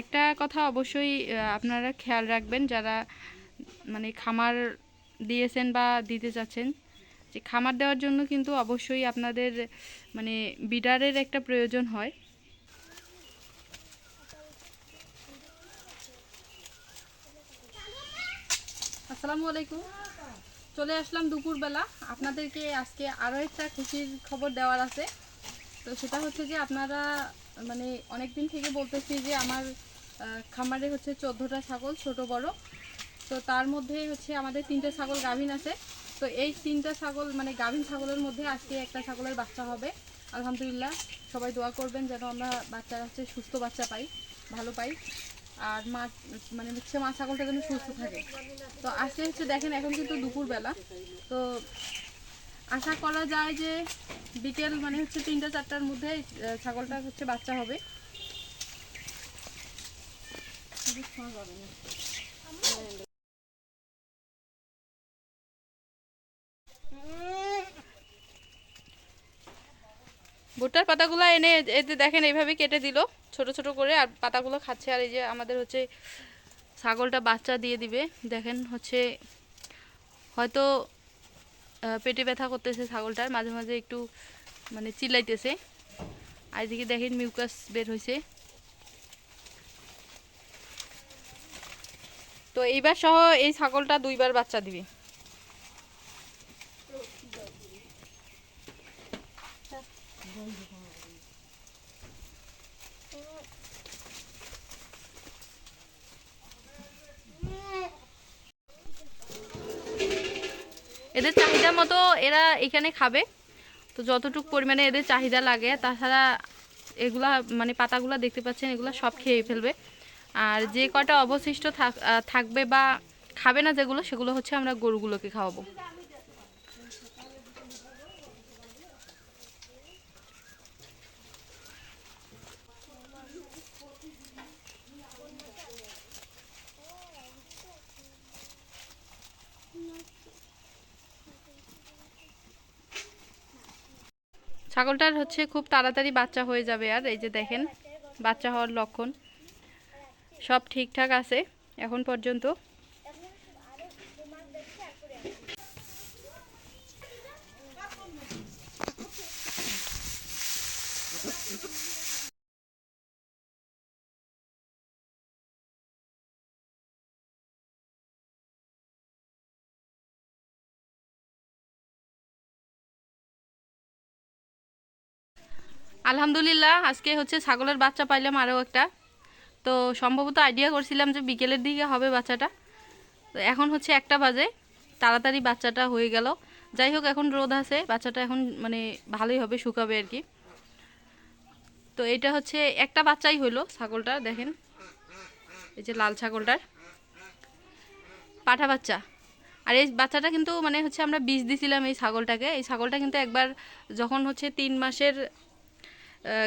একটা কথা অবশ্যই আপনারা খেয়াল রাখবেন, যারা মানে খামার দিয়েছেন বা দিতে চাচ্ছেন, যে খামার দেওয়ার জন্য কিন্তু অবশ্যই আপনাদের মানে বিডারের একটা প্রয়োজন হয়। আসসালামু আলাইকুম। চলে আসলাম দুপুরবেলা। আপনাদেরকে আজকে আরও একটা খুশির খবর দেওয়ার আছে। তো সেটা হচ্ছে যে আপনারা মানে অনেক দিন থেকে বলতেছি যে আমার খামারে হচ্ছে চোদ্দোটা ছাগল, ছোট, বড়। তো তার মধ্যে হচ্ছে আমাদের তিনটে ছাগল গাভিন আছে। তো এই তিনটা ছাগল মানে গাভিন ছাগলের মধ্যে আজকে একটা ছাগলের বাচ্চা হবে। আলহামদুলিল্লাহ সবাই দোয়া করবেন যেন আমরা বাচ্চা হচ্ছে সুস্থ বাচ্চা পাই, ভালো পাই। আর মা মানে হচ্ছে মা ছাগলটা যেন সুস্থ থাকে। তো আজকে হচ্ছে দেখেন, এখন কিন্তু দুপুরবেলা। তো আশা করা যায় যে বিকেল মানে হচ্ছে তিনটা, চারটার মধ্যে ছাগলটা হচ্ছে বাচ্চা হবে। ভুট্টার পাতাগুলো এনে এতে দেখেন এইভাবে কেটে দিল, ছোট ছোট করে, আর পাতাগুলো খাচ্ছে। আর এই যে আমাদের হচ্ছে ছাগলটা বাচ্চা দিয়ে দিবে, দেখেন হচ্ছে হয়তো পেটে ব্যথা করতেছে ছাগলটার, মাঝে মাঝে একটু মানে চিল্লাইতেছে। আর এদিকে দেখেন মিউকাস বের হয়েছে তো এইবার সহ এই ছাগলটা দুইবার বাচ্চা দিবে। এদের চাহিদা মতো এরা এখানে খাবে। তো যতটুকু পরিমাণে এদের চাহিদা লাগে, তাছাড়া এগুলা মানে পাতাগুলা দেখতে পাচ্ছেন, এগুলা সব খেয়ে ফেলবে। আর যে কটা অবশিষ্ট থাক- থাকবে বা খাবে না যেগুলো, সেগুলো হচ্ছে আমরা গরুগুলোকে খাওয়াবো। ছাগলটার হচ্ছে খুব তাড়াতাড়ি বাচ্চা হয়ে যাবে আর, এই যে দেখেন, বাচ্চা হওয়ার লক্ষণ। সব ঠিকঠাক আছে, এখন পর্যন্ত। আলহামদুলিল্লাহ, আজকে হচ্ছে ছাগলের বাচ্চা পাইলাম আরও একটা। তো সম্ভবত আইডিয়া করছিলাম যে বিকেলের দিকে হবে বাচ্চাটা। তো এখন হচ্ছে একটা বাজে, তাড়াতাড়ি বাচ্চাটা হয়ে গেল। যাই হোক, এখন রোদ আছে, বাচ্চাটা এখন মানে ভালোই হবে, শুকাবে আর কি। তো এটা হচ্ছে, একটা বাচ্চাই হলো ছাগলটা, দেখেন। এই যে লাল ছাগলটার। পাঠা বাচ্চা। আর এই বাচ্চাটা কিন্তু মানে হচ্ছে আমরা বীজ দিছিলাম এই ছাগলটাকে। এই ছাগলটা কিন্তু একবার যখন হচ্ছে তিন মাসের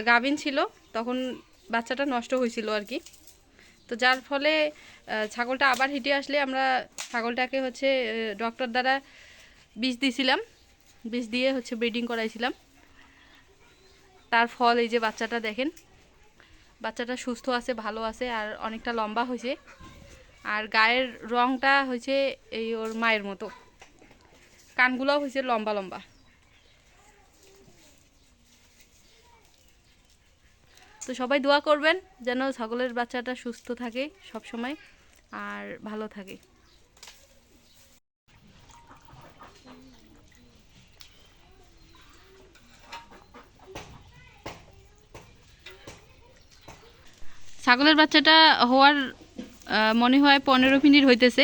গাভীন ছিল, তখন বাচ্চাটা নষ্ট হয়েছিল আর কি। তো যার ফলে ছাগলটা আবার হিটে আসলে আমরা ছাগলটাকে হচ্ছে ডক্টর দ্বারা বীজ দিয়েছিলাম। বীজ দিয়ে হচ্ছে ব্রিডিং করাইছিলাম। তার ফল এই যে বাচ্চাটা দেখেন, বাচ্চাটা সুস্থ আছে, ভালো আছে, আর অনেকটা লম্বা হয়েছে। আর গায়ের রংটা হয়েছে এই ওর মায়ের মতো। কানগুলোও হয়েছে লম্বা লম্বা। তো সবাই দোয়া করবেন যেন ছাগলের বাচ্চাটা সুস্থ থাকে সব সময় আর ভালো থাকে। ছাগলের বাচ্চাটা হওয়ার মনে হয় পনেরো মিনিট হইতেছে।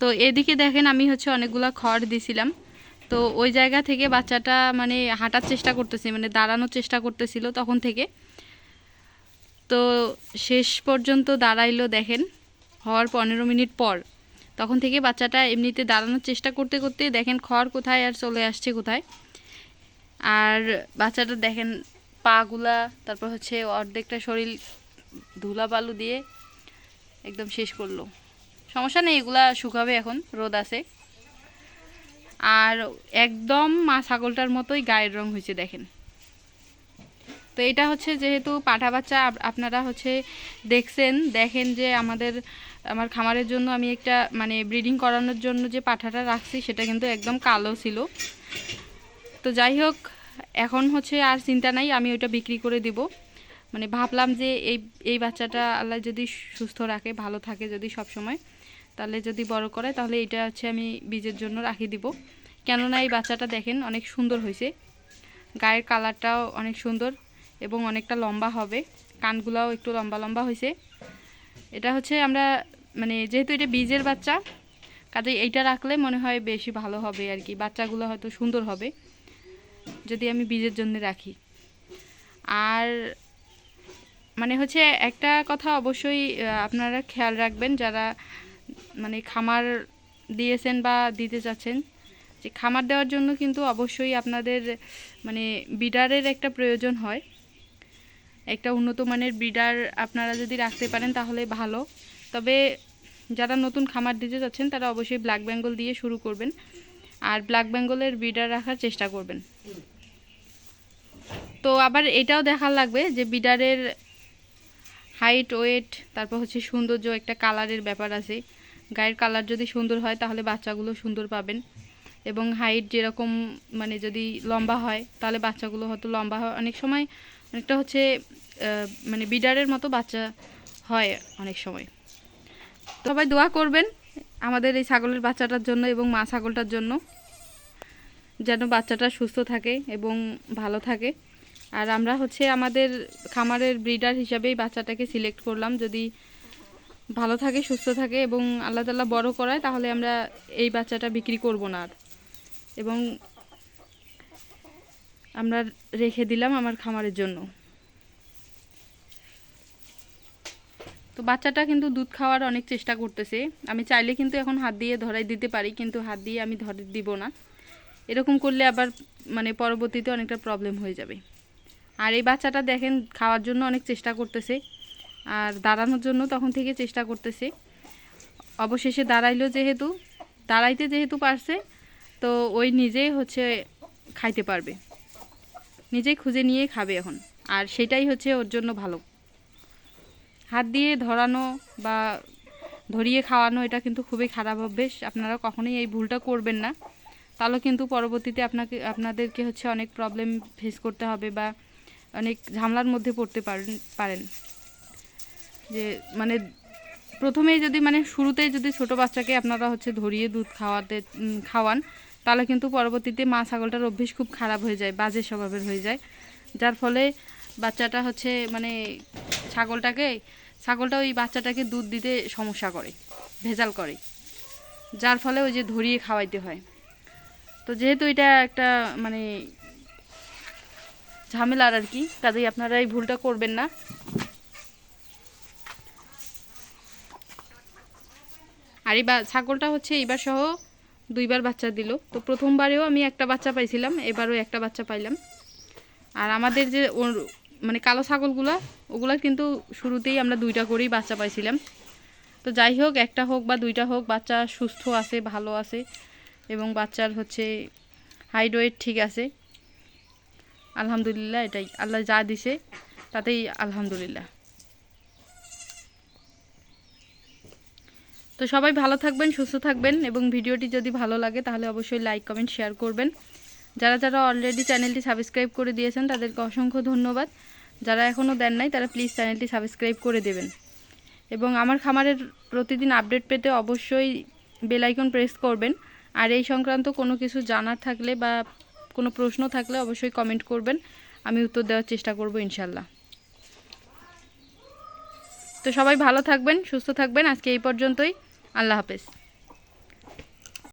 তো এদিকে দেখেন আমি হচ্ছে অনেকগুলা খড় দিছিলাম। তো ওই জায়গা থেকে বাচ্চাটা মানে হাঁটার চেষ্টা করতেছে মানে দাঁড়ানোর চেষ্টা করতেছিল তখন থেকে। তো শেষ পর্যন্ত দাঁড়াইলো দেখেন, হওয়ার পনেরো মিনিট পর। তখন থেকে বাচ্চাটা এমনিতে দাঁড়ানোর চেষ্টা করতে করতে দেখেন খড় কোথায় আর চলে আসছে কোথায়। আর বাচ্চাটা দেখেন পাগুলা, তারপর হচ্ছে অর্ধেকটা শরীর ধুলা বালু দিয়ে একদম শেষ করল। সমস্যা নেই, এগুলা শুকাবে এখন, রোদ আছে। আর একদম মা ছাগলটার মতোই গায়ের রং হয়েছে দেখেন। তো এটা হচ্ছে যেহেতু পাঠা বাচ্চা, আপ- আপনারা হচ্ছে দেখছেন, দেখেন যে আমাদের, আমার খামারের জন্য আমি একটা মানে ব্রিডিং করানোর জন্য যে পাঠাটা রাখছি, সেটা কিন্তু একদম কালো ছিল। তো যাই হোক, এখন হচ্ছে আর চিন্তা নাই, আমি ওইটা বিক্রি করে দিব। মানে ভাবলাম যে এই এই বাচ্চাটা আল্লাহ যদি সুস্থ রাখে, ভালো থাকে যদি সব সময় তাহলে যদি বড় করে, তাহলে এটা হচ্ছে আমি বীজের জন্য রাখি দিব। কেননা এই বাচ্চাটা দেখেন অনেক সুন্দর হয়েছে। গায়ের কালারটাও অনেক সুন্দর। এবং অনেকটা লম্বা হবে। কানগুলাও একটু লম্বা লম্বা হয়েছে এটা হচ্ছে আমরা মানে যেহেতু এটা বীজের বাচ্চা, কাজে এইটা রাখলে মনে হয় বেশি ভালো হবে আর কি। বাচ্চাগুলো হয়তো সুন্দর হবে, যদি আমি বীজের জন্য রাখি। আর মানে হচ্ছে একটা কথা অবশ্যই আপনারা খেয়াল রাখবেন, যারা মানে খামার দিয়েছেন বা দিতে চাচ্ছেন, যে খামার দেওয়ার জন্য কিন্তু অবশ্যই আপনাদের মানে বিডারের একটা প্রয়োজন হয়। একটা উন্নত মানের ব্রিডার আপনারা যদি রাখতে পারেন তাহলে ভালো। তবে যারা নতুন খামার দিতে যাচ্ছেন, তারা অবশ্যই ব্ল্যাক বেঙ্গল দিয়ে শুরু করবেন আর ব্ল্যাক বেঙ্গলের ব্রিডার রাখার চেষ্টা করবেন। তো আবার এটাও দেখার লাগবে যে বিডারের হাইট ওয়েট তারপর হচ্ছে সৌন্দর্য একটা কালারের ব্যাপার আছে। গায়ের কালার যদি সুন্দর হয়, তাহলে বাচ্চাগুলো সুন্দর পাবেন। এবং হাইট যেরকম মানে যদি লম্বা হয়, তাহলে বাচ্চাগুলো হয়তো লম্বা হয়। অনেক সময় অনেকটা হচ্ছে মানে বিডারের মতো বাচ্চা হয় অনেক সময়। সবাই দোয়া করবেন আমাদের এই ছাগলের বাচ্চাটার জন্য এবং মা ছাগলটার জন্য, যেন বাচ্চাটা সুস্থ থাকে এবং ভালো থাকে। আর আমরা হচ্ছে আমাদের খামারের ব্রিডার হিসাবেই বাচ্চাটাকে সিলেক্ট করলাম। যদি ভালো থাকে, সুস্থ থাকে এবং আল্লাহ তাল্লাহ বড় করায়, তাহলে আমরা এই বাচ্চাটা বিক্রি করব না আর। এবং আমরা রেখে দিলাম আমার খামারের জন্য। তো বাচ্চাটা কিন্তু দুধ খাওয়ার অনেক চেষ্টা করতেছে। আমি চাইলে কিন্তু এখন হাত দিয়ে ধরাই দিতে পারি, কিন্তু হাত দিয়ে আমি ধরে দিব না। এরকম করলে আবার মানে পরবর্তীতে অনেকটা প্রবলেম হয়ে যাবে। আর এই বাচ্চাটা দেখেন খাওয়ার জন্য অনেক চেষ্টা করতেছে। আর দাঁড়ানোর জন্য তখন থেকে চেষ্টা করতেছে। অবশেষে দাঁড়াইলো যেহেতু, দাঁড়াইতে যেহেতু পারছে, তো ওই নিজেই হচ্ছে খাইতে পারবে। নিজেই খুঁজে নিয়ে খাবে এখন। আর সেটাই হচ্ছে ওর জন্য ভালো। হাত দিয়ে ধরানো বা ধরিয়ে খাওয়ানো, এটা কিন্তু খুবই খারাপ অভ্যেস। আপনারা কখনোই এই ভুলটা করবেন না। তাহলে কিন্তু পরবর্তীতে আপনাকে, আপনাদেরকে হচ্ছে অনেক প্রবলেম ফেস করতে হবে বা অনেক ঝামেলার মধ্যে পড়তে পারেন পারেন। যে মানে প্রথমেই যদি মানে শুরুতেই যদি ছোট বাচ্চাকে আপনারা হচ্ছে ধরিয়ে দুধ খাওয়াতে খাওয়ান তাহলে কিন্তু পরবর্তীতে মা ছাগলটার অভ্যেস খুব খারাপ হয়ে যায়, বাজে স্বভাবের হয়ে যায়। যার ফলে বাচ্চাটা হচ্ছে মানে ছাগলটাকে, ছাগলটা ওই বাচ্চাটাকে দুধ দিতে সমস্যা করে, ভেজাল করে। যার ফলে ওই যে ধরিয়ে খাওয়াইতে হয়। তো যেহেতু এটা একটা মানে ঝামেলার আর কি, কাজেই আপনারা এই ভুলটা করবেন না। আর বা- ছাগলটা হচ্ছে এইবার সহ দুইবার বাচ্চা দিল। তো প্রথমবারেও আমি একটা বাচ্চা পাইছিলাম, এবারও একটা বাচ্চা পাইলাম। আর আমাদের যে মানে কালো ছাগলগুলা, ওগুলা কিন্তু শুরুতেই আমরা দুইটা করেই বাচ্চা পাইছিলাম। তো যাই হোক, একটা হোক বা দুইটা হোক, বাচ্চা সুস্থ আছে, ভালো আছে, এবং বাচ্চার হচ্ছে হাইট ঠিক আছে। আলহামদুলিল্লাহ এটাই। আল্লাহ যা দিছে, তাতেই আলহামদুলিল্লাহ। তো সবাই ভালো থাকবেন, সুস্থ থাকবেন এবং ভিডিওটি যদি ভালো লাগে তাহলে অবশ্যই লাইক, কমেন্ট, শেয়ার করবেন। যারা যারা অলরেডি চ্যানেলটি সাবস্ক্রাইব করে দিয়েছেন তাদেরকে অসংখ্য ধন্যবাদ। যারা এখনও দেন নাই তারা প্লিজ চ্যানেলটি সাবস্ক্রাইব করে দেবেন। এবং আমার খামারের প্রতিদিন আপডেট পেতে অবশ্যই বেলাইকন প্রেস করবেন। আর এই সংক্রান্ত কোনো কিছু জানার থাকলে বা কোনো প্রশ্ন থাকলে অবশ্যই কমেন্ট করবেন। আমি উত্তর দেওয়ার চেষ্টা করব ইনশাল্লাহ তো সবাই ভালো থাকবেন, সুস্থ থাকবেন। আজকে এই পর্যন্তই। আল্লাহ হাফেজ